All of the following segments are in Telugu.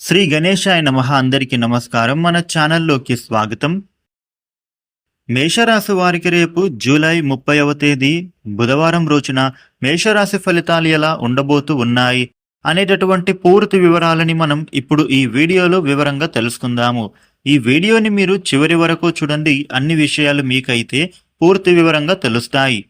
శ్రీ గణేశాయ నమః అందరికీ నమస్కారం. మన ఛానల్లోకి స్వాగతం. మేషరాశి వారికి రేపు జూలై ముప్పైవ తేదీ బుధవారం రోజున మేషరాశి ఫలితాలు ఎలా ఉండబోతూ ఉన్నాయి అనేటటువంటి పూర్తి వివరాలని మనం ఇప్పుడు ఈ వీడియోలో వివరంగా తెలుసుకుందాము. ఈ వీడియోని మీరు చివరి వరకు చూడండి. అన్ని విషయాలు మీకైతే పూర్తి వివరంగా తెలుస్తాయి.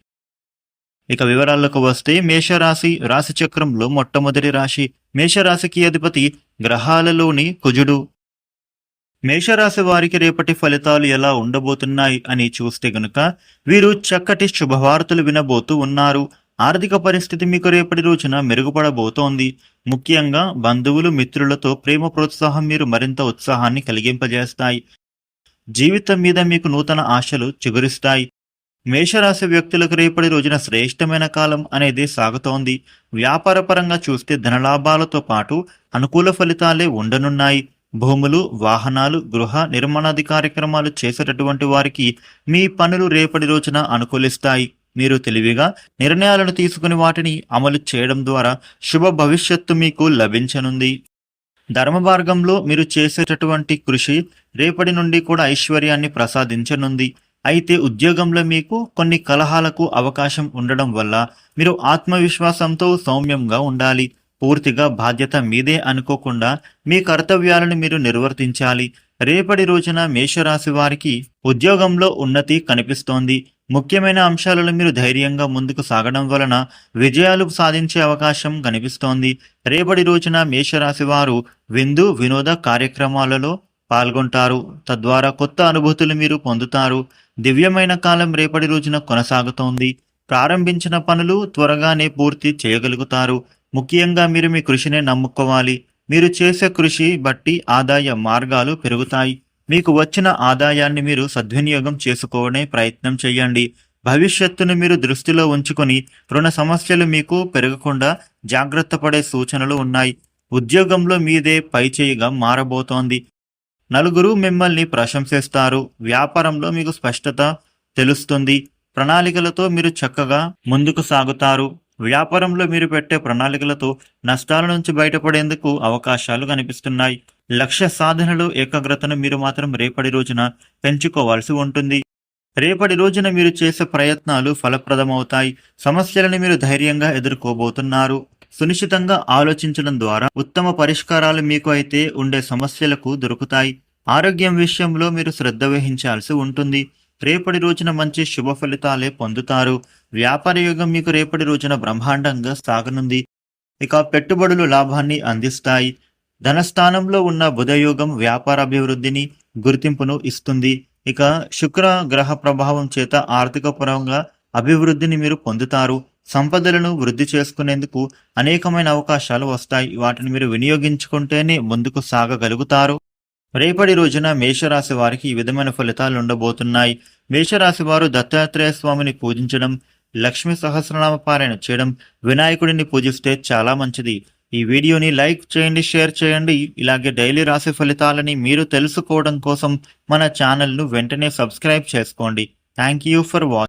ఇక వివరాలకు వస్తే మేషరాశి రాశి చక్రంలో మొట్టమొదటి రాశి మేషరాశికి అధిపతి గ్రహాలలోని కుజుడు. మేషరాశి వారికి రేపటి ఫలితాలు ఎలా ఉండబోతున్నాయి అని చూస్తే గనుక వీరు చక్కటి శుభవార్తలు వినబోతూ ఉన్నారు. ఆర్థిక పరిస్థితి మీకు రేపటి రోజున మెరుగుపడబోతోంది. ముఖ్యంగా బంధువులు మిత్రులతో ప్రేమ ప్రోత్సాహం మీరు మరింత ఉత్సాహాన్ని కలిగింపజేస్తాయి. జీవితం మీద మీకు నూతన ఆశలు చిగురిస్తాయి. మేషరాశి వ్యక్తులకు రేపటి రోజున శ్రేష్టమైన కాలం అనేది సాగుతోంది. వ్యాపారపరంగా చూస్తే ధనలాభాలతో పాటు అనుకూల ఫలితాలే ఉండనున్నాయి. భూములు వాహనాలు గృహ నిర్మాణాది కార్యక్రమాలు చేసేటటువంటి వారికి మీ పనులు రేపటి రోజున అనుకూలిస్తాయి. మీరు తెలివిగా నిర్ణయాలను తీసుకుని వాటిని అమలు చేయడం ద్వారా శుభ భవిష్యత్తు మీకు లభించనుంది. ధర్మ మార్గంలో మీరు చేసేటటువంటి కృషి రేపటి నుండి కూడా ఐశ్వర్యాన్ని ప్రసాదించనుంది. అయితే ఉద్యోగంలో మీకు కొన్ని కలహాలకు అవకాశం ఉండడం వల్ల మీరు ఆత్మవిశ్వాసంతో సౌమ్యంగా ఉండాలి. పూర్తిగా బాధ్యత మీదే అనుకోకుండా మీ కర్తవ్యాలను మీరు నిర్వర్తించాలి. రేపటి రోజున మేషరాశి వారికి ఉద్యోగంలో ఉన్నతి కనిపిస్తోంది. ముఖ్యమైన అంశాలలో మీరు ధైర్యంగా ముందుకు సాగడం వలన విజయాలు సాధించే అవకాశం కనిపిస్తోంది. రేపటి రోజున మేషరాశి వారు విందు వినోద కార్యక్రమాలలో పాల్గొంటారు. తద్వారా కొత్త అనుభూతులు మీరు పొందుతారు. దివ్యమైన కాలం రేపటి రోజున కొనసాగుతోంది. ప్రారంభించిన పనులు త్వరగానే పూర్తి చేయగలుగుతారు. ముఖ్యంగా మీరు మీ కృషినే నమ్ముకోవాలి. మీరు చేసే కృషి బట్టి ఆదాయ మార్గాలు పెరుగుతాయి. మీకు వచ్చిన ఆదాయాన్ని మీరు సద్వినియోగం చేసుకోవడే ప్రయత్నం చేయండి. భవిష్యత్తును మీరు దృష్టిలో ఉంచుకొని రుణ సమస్యలు మీకు పెరగకుండా జాగ్రత్త పడే సూచనలు ఉన్నాయి. ఉద్యోగంలో మీదే పైచేయిగా మారబోతోంది. నలుగురు మిమ్మల్ని ప్రశంసిస్తారు. వ్యాపారంలో మీకు స్పష్టత తెలుస్తుంది. ప్రణాళికలతో మీరు చక్కగా ముందుకు సాగుతారు. వ్యాపారంలో మీరు పెట్టే ప్రణాళికలతో నష్టాల నుంచి బయటపడేందుకు అవకాశాలు కనిపిస్తున్నాయి. లక్ష్య సాధనలో ఏకాగ్రతను మీరు మాత్రం రేపటి రోజున పెంచుకోవాల్సి ఉంటుంది. రేపటి రోజున మీరు చేసే ప్రయత్నాలు ఫలప్రదమవుతాయి. సమస్యలను మీరు ధైర్యంగా ఎదుర్కోబోతున్నారు. సునిశ్చితంగా ఆలోచించడం ద్వారా ఉత్తమ పరిష్కారాలు మీకు అయితే ఉండే సమస్యలకు దొరుకుతాయి. ఆరోగ్యం విషయంలో మీరు శ్రద్ధ వహించాల్సి ఉంటుంది. రేపటి రోజున మంచి శుభ ఫలితాలే పొందుతారు. వ్యాపార యుగం మీకు రేపటి రోజున బ్రహ్మాండంగా సాగనుంది. ఇక పెట్టుబడులు లాభాన్ని అందిస్తాయి. ధనస్థానంలో ఉన్న బుధయోగం వ్యాపార అభివృద్ధిని గుర్తింపును ఇస్తుంది. ఇక శుక్ర గ్రహ ప్రభావం చేత ఆర్థిక పరంగా అభివృద్ధిని మీరు పొందుతారు. సంపదలను వృద్ధి చేసుకునేందుకు అనేకమైన అవకాశాలు వస్తాయి. వాటిని మీరు వినియోగించుకుంటేనే ముందుకు సాగగలుగుతారు. రేపటి రోజున మేషరాశి వారికి ఈ విధమైన ఫలితాలు ఉండబోతున్నాయి. మేషరాశి వారు దత్తాత్రేయ స్వామిని పూజించడం లక్ష్మీ సహస్రనామ పారాయణ చేయడం వినాయకుడిని పూజిస్తే చాలా మంచిది. ఈ వీడియోని లైక్ చేయండి షేర్ చేయండి. ఇలాగే డైలీ రాశి ఫలితాలని మీరు తెలుసుకోవడం కోసం మన ఛానల్ను వెంటనే సబ్స్క్రైబ్ చేసుకోండి. Thank you for watch